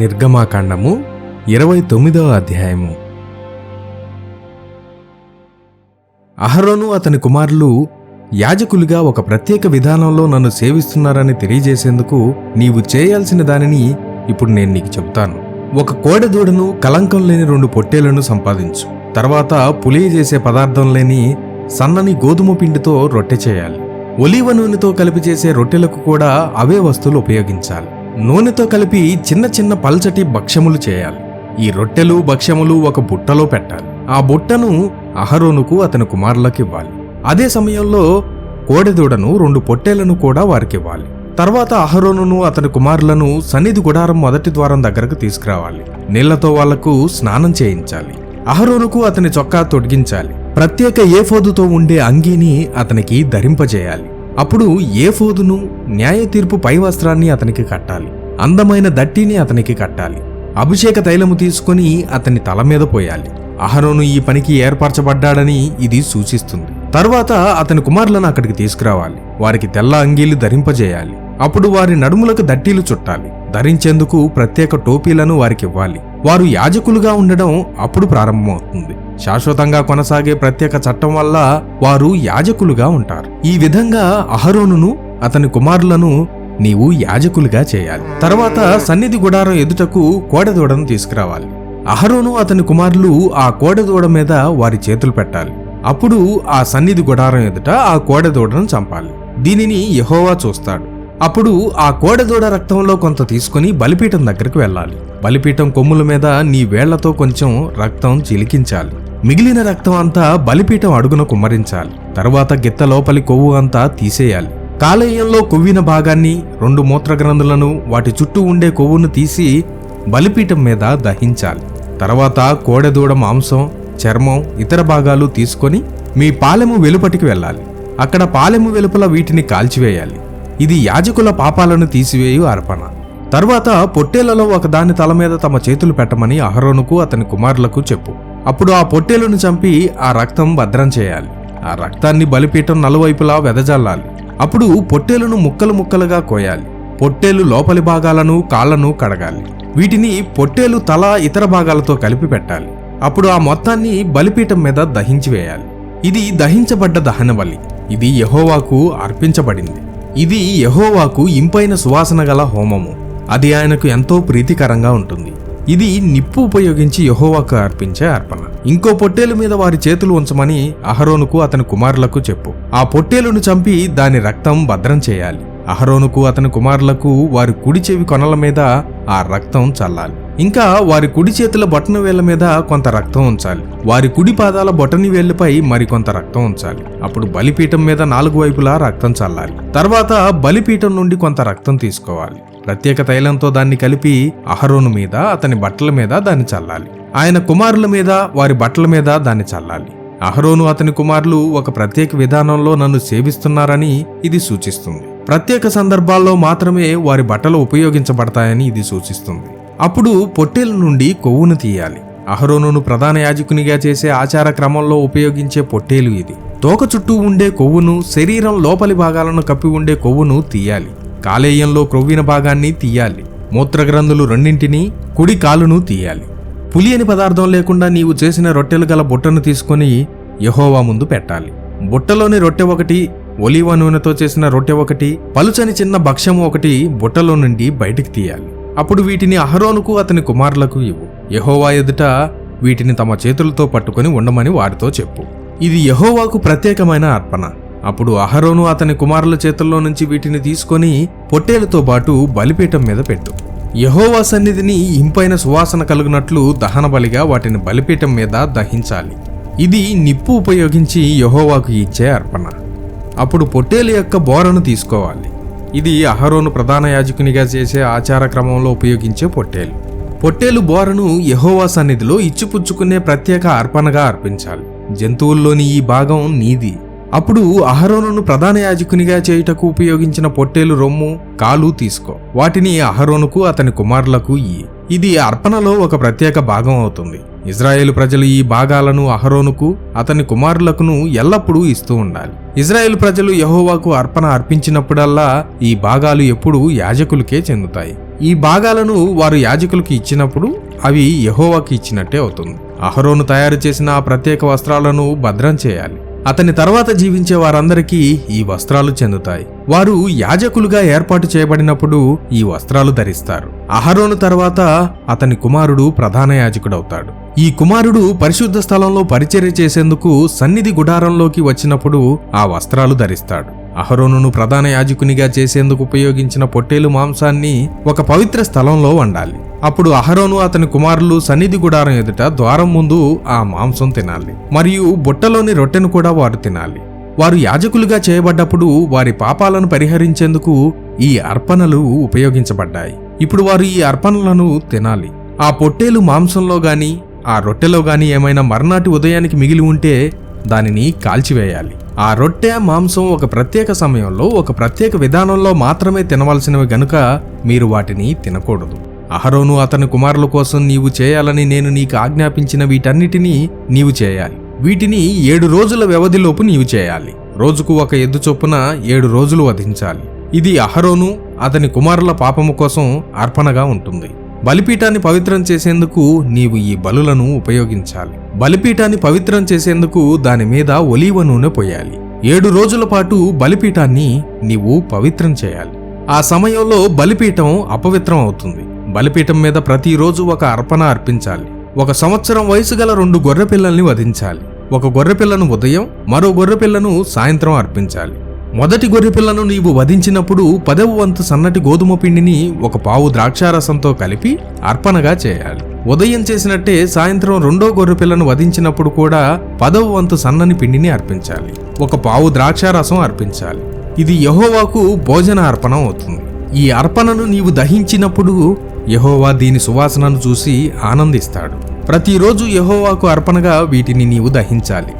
నిర్గమాకాండము ఇరవై తొమ్మిదవ అధ్యాయము. అహరోను అతని కుమారులు యాజకులుగా ఒక ప్రత్యేక విధానంలో నన్ను సేవిస్తున్నారని తెలియజేసేందుకు నీవు చేయాల్సిన దానిని ఇప్పుడు నేను నీకు చెప్తాను. ఒక కోడెదూడను కలంకం లేని రెండు పొట్టేలను సంపాదించు. తర్వాత పులియ చేసే పదార్థం లేని సన్నని గోధుమ పిండితో రొట్టె చేయాలి. ఒలీవ నూనెతో కలిపి చేసే రొట్టెలకు కూడా అవే వస్తువులు ఉపయోగించాలి. నూనెతో కలిపి చిన్న చిన్న పల్చటి భక్ష్యములు చేయాలి. ఈ రొట్టెలు భక్ష్యములు ఒక బుట్టలో పెట్టాలి. ఆ బుట్టను అహరోనుకు అతని కుమారులకు ఇవ్వాలి. అదే సమయంలో కోడెదూడను రెండు పొట్టేలను కూడా వారికివ్వాలి తర్వాత అహరోనును అతని కుమారులను సన్నిధి గుడారం మొదటి ద్వారం దగ్గరకు తీసుకురావాలి. నీళ్ళతో వాళ్ళకు స్నానం చేయించాలి. అహరోనుకు అతని చొక్కా తొడిగించాలి. ప్రత్యేక ఏఫోదుతో ఉండే అంగీని అతనికి ధరింపజేయాలి. అప్పుడు ఏఫోదును న్యాయ తీర్పు పై వస్త్రాన్ని అతనికి కట్టాలి. అందమైన దట్టిని అతనికి కట్టాలి. అభిషేక తైలము తీసుకుని అతని తల మీద పోయాలి. అహరోను ఈ పనికి ఏర్పరచబడ్డాడని ఇది సూచిస్తుంది. తర్వాత అతని కుమారులను అక్కడికి తీసుకురావాలి. వారికి తెల్ల అంగీలు ధరింపజేయాలి. అప్పుడు వారి నడుములకు దట్టీలు చుట్టాలి. ధరించేందుకు ప్రత్యేక టోపీలను వారికి ఇవ్వాలి వారు యాజకులుగా ఉండడం అప్పుడు ప్రారంభమవుతుంది. శాశ్వతంగా కొనసాగే ప్రత్యేక చట్టం వల్ల వారు యాజకులుగా ఉంటారు. ఈ విధంగా అహరోనును అతని కుమారులను నీవు యాజకులుగా చేయాలి. తర్వాత సన్నిధి గుడారం ఎదుటకు కోడెదూడను తీసుకురావాలి. అహరోను అతని కుమారులు ఆ కోడెదూడ మీద వారి చేతులు పెట్టాలి. అప్పుడు ఆ సన్నిధి గుడారం ఎదుట ఆ కోడెదూడను చంపాలి. దీనిని యహోవా చూస్తాడు. అప్పుడు ఆ కోడెదూడ రక్తంలో కొంత తీసుకుని బలిపీఠం దగ్గరికి వెళ్ళాలి. బలిపీఠం కొమ్ముల మీద నీ వేళ్ళతో కొంచెం రక్తం చిలికించాలి. మిగిలిన రక్తం అంతా బలిపీఠం అడుగున కుమ్మరించాలి. తరువాత గిత్త లోపలి కొవ్వు అంతా తీసేయాలి. కాలేయంలో కొవ్విన భాగాన్ని రెండు మూత్రగ్రంథులను వాటి చుట్టూ ఉండే కొవ్వును తీసి బలిపీఠం మీద దహించాలి. తర్వాత కోడెదూడ మాంసం చర్మం ఇతర భాగాలు తీసుకొని మీ పాలెము వెలుపటికి వెళ్ళాలి. అక్కడ పాలెము వెలుపల వీటిని కాల్చివేయాలి. ఇది యాజకుల పాపాలను తీసివేయు అర్పణ. తర్వాత పొట్టేలలో ఒకదాని తల మీద తమ చేతులు పెట్టమని అహరోనుకు అతని కుమారులకు చెప్పు. అప్పుడు ఆ పొట్టేలును చంపి ఆ రక్తం భద్రం చేయాలి. ఆ రక్తాన్ని బలిపీఠం నలువైపులా వెదజల్లాలి. అప్పుడు పొట్టేలును ముక్కలు ముక్కలుగా కోయాలి. పొట్టేలు లోపలి భాగాలను కాళ్ళను కడగాలి. వీటిని పొట్టేలు తల ఇతర భాగాలతో కలిపి పెట్టాలి. అప్పుడు ఆ మొత్తాన్ని బలిపీఠం మీద దహించి వేయాలి. ఇది దహించబడ్డ దహన బలి. ఇది యహోవాకు అర్పించబడింది. ఇది యహోవాకు ఇంపైన సువాసన గల హోమము. అది ఆయనకు ఎంతో ప్రీతికరంగా ఉంటుంది. ఇది నిప్పు ఉపయోగించి యహోవాకు అర్పించే అర్పణ. ఇంకో పొట్టేలు మీద వారి చేతులు ఉంచమని అహరోనుకు అతని కుమారులకు చెప్పు. ఆ పొట్టేలును చంపి దాని రక్తం భద్రం చేయాలి. అహరోనుకు అతని కుమారులకు వారి కుడి చెవి కొనల మీద ఆ రక్తం చల్లాలి. ఇంకా వారి కుడి చేతుల బొటన వేళ్ళ మీద కొంత రక్తం ఉంచాలి. వారి కుడి పాదాల బొటని వేళ్ళపై మరికొంత రక్తం ఉంచాలి. అప్పుడు బలిపీఠం మీద నాలుగు వైపులా రక్తం చల్లాలి. తర్వాత బలిపీఠం నుండి కొంత రక్తం తీసుకోవాలి. ప్రత్యేక తైలంతో దాన్ని కలిపి అహరోను మీద అతని బట్టల మీద దాన్ని చల్లాలి. ఆయన కుమారుల మీద వారి బట్టల మీద దాన్ని చల్లాలి. అహరోను అతని కుమారులు ఒక ప్రత్యేక విధానంలో నన్ను సేవిస్తున్నారని ఇది సూచిస్తుంది. ప్రత్యేక సందర్భాల్లో మాత్రమే వారి బట్టలు ఉపయోగించబడతాయని ఇది సూచిస్తుంది. అప్పుడు పొట్టేల నుండి కొవ్వును తీయాలి. అహరోనును ప్రధాన యాజకునిగా చేసే ఆచార క్రమంలో ఉపయోగించే పొట్టేలు ఇది. తోక చుట్టూ ఉండే కొవ్వును శరీరం లోపలి భాగాలను కప్పి ఉండే కొవ్వును తీయాలి. కాలేయంలో క్రొవ్విన భాగాన్ని తీయాలి. మూత్రగ్రంథులు రెండింటినీ కుడి కాలును తీయాలి. పులియని పదార్థం లేకుండా నీవు చేసిన రొట్టెలు గల బుట్టను తీసుకొని యహోవా ముందు పెట్టాలి. బుట్టలోని రొట్టె ఒకటి ఒలివ నూనెతో చేసిన రొట్టె ఒకటి పలుచని చిన్న భక్ష్యము ఒకటి బుట్టలో నుండి బయటికి తీయాలి. అప్పుడు వీటిని అహరోనుకు అతని కుమారులకు ఇవ్వు. యహోవా ఎదుట వీటిని తమ చేతులతో పట్టుకొని ఉండమని వారితో చెప్పు. ఇది యహోవాకు ప్రత్యేకమైన అర్పణ. అప్పుడు అహరోను అతని కుమారుల చేతుల్లో నుంచి వీటిని తీసుకొని పొట్టేలతో పాటు బలిపీఠం మీద పెట్టు. యహోవా సన్నిధిని ఇంపైన సువాసన కలుగునట్లు దహన బలిగా వాటిని బలిపీఠం మీద దహించాలి. ఇది నిప్పు ఉపయోగించి యహోవాకు ఇచ్చే అర్పణ. అప్పుడు పొట్టేలు యొక్క బోరను తీసుకోవాలి. ఇది అహరోను ప్రధాన యాజకునిగా చేసే ఆచార క్రమంలో ఉపయోగించే పొట్టేలు. పొట్టేలు బోరను యహోవా సన్నిధిలో ఇచ్చిపుచ్చుకునే ప్రత్యేక అర్పణగా అర్పించాలి. జంతువుల్లోని ఈ భాగం నీది. అప్పుడు అహరోనును ప్రధాన యాజకునిగా చేయుటకు ఉపయోగించిన పొట్టేలు రొమ్ము కాలు తీసుకో. వాటిని అహరోనుకు అతని కుమారులకు ఇయ్యి. ఇది అర్పణలో ఒక ప్రత్యేక భాగం అవుతుంది. ఇజ్రాయేల్ ప్రజలు ఈ భాగాలను అహరోనుకు అతని కుమారులకును ఎల్లప్పుడూ ఇస్తూ ఉండాలి. ఇజ్రాయేల్ ప్రజలు యహోవాకు అర్పణ అర్పించినప్పుడల్లా ఈ భాగాలు ఎప్పుడూ యాజకులకే చెందుతాయి. ఈ భాగాలను వారు యాజకులకు ఇచ్చినప్పుడు అవి యహోవాకి ఇచ్చినట్టే అవుతుంది. అహరోను తయారు చేసిన ఆ ప్రత్యేక వస్త్రాలను భద్రం చేయాలి. అతని తర్వాత జీవించే వారందరికీ ఈ వస్త్రాలు చెందుతాయి. వారు యాజకులుగా ఏర్పాటు చేయబడినప్పుడు ఈ వస్త్రాలు ధరిస్తారు. అహరోను తర్వాత అతని కుమారుడు ప్రధాన యాజకుడవుతాడు. ఈ కుమారుడు పరిశుద్ధ స్థలంలో పరిచర్య చేసేందుకు సన్నిధి గుడారంలోకి వచ్చినప్పుడు ఆ వస్త్రాలు ధరిస్తాడు. అహరోనును ప్రధాన యాజకునిగా చేసేందుకు ఉపయోగించిన పొట్టేలు మాంసాన్ని ఒక పవిత్ర స్థలంలో వండాలి. అప్పుడు అహరోను అతని కుమారులు సన్నిధి గుడారం ఎదుట ద్వారం ముందు ఆ మాంసం తినాలి. మరియు బుట్టలోని రొట్టెను కూడా వారు తినాలి. వారు యాజకులుగా చేయబడ్డప్పుడు వారి పాపాలను పరిహరించేందుకు ఈ అర్పణలు ఉపయోగించబడ్డాయి. ఇప్పుడు వారు ఈ అర్పణలను తినాలి. ఆ పొట్టేలు మాంసంలో గాని ఆ రొట్టెలో గాని ఏమైనా మర్నాటి ఉదయానికి మిగిలి ఉంటే దానిని కాల్చివేయాలి. ఆ రొట్టె మాంసం ఒక ప్రత్యేక సమయంలో ఒక ప్రత్యేక విధానంలో మాత్రమే తినవలసినవి గనుక మీరు వాటిని తినకూడదు. అహరోను అతని కుమారుల కోసం నీవు చేయాలని నేను నీకు ఆజ్ఞాపించిన వీటన్నిటినీ నీవు చేయాలి. వీటిని ఏడు రోజుల వ్యవధిలోపు నీవు చేయాలి. రోజుకు ఒక ఎద్దు చొప్పున ఏడు రోజులు వధించాలి. ఇది అహరోను అతని కుమారుల పాపము కోసం అర్పణగా ఉంటుంది. బలిపీఠాన్ని పవిత్రం చేసేందుకు నీవు ఈ బలులను ఉపయోగించాలి. బలిపీఠాన్ని పవిత్రం చేసేందుకు దాని మీద ఒలీవ నూనె పోయాలి. ఏడు రోజుల పాటు బలిపీఠాన్ని నీవు పవిత్రం చేయాలి. ఆ సమయంలో బలిపీఠం అపవిత్రం అవుతుంది. బలిపీఠం మీద ప్రతిరోజు ఒక అర్పణ అర్పించాలి. ఒక సంవత్సరం వయసు గల రెండు గొర్రె పిల్లల్ని వధించాలి. ఒక గొర్రె పిల్లను ఉదయం మరో గొర్రె పిల్లను సాయంత్రం అర్పించాలి. మొదటి గొర్రె పిల్లను నీవు వధించినప్పుడు పదవ వంతు సన్నటి గోధుమ పిండిని ఒక పావు ద్రాక్షారసంతో కలిపి అర్పణగా చేయాలి. ఉదయం చేసినట్టే సాయంత్రం రెండో గొర్రెపిల్లను వధించినప్పుడు కూడా పదవ వంతు సన్నని పిండిని అర్పించాలి. ఒక పావు ద్రాక్షారసం అర్పించాలి. ఇది యహోవాకు భోజన అర్పణ అవుతుంది. ఈ అర్పణను నీవు దహించినప్పుడు యహోవా దీని సువాసనను చూసి ఆనందిస్తాడు. ప్రతిరోజు యహోవాకు అర్పణగా వీటిని నీవు దహించాలి.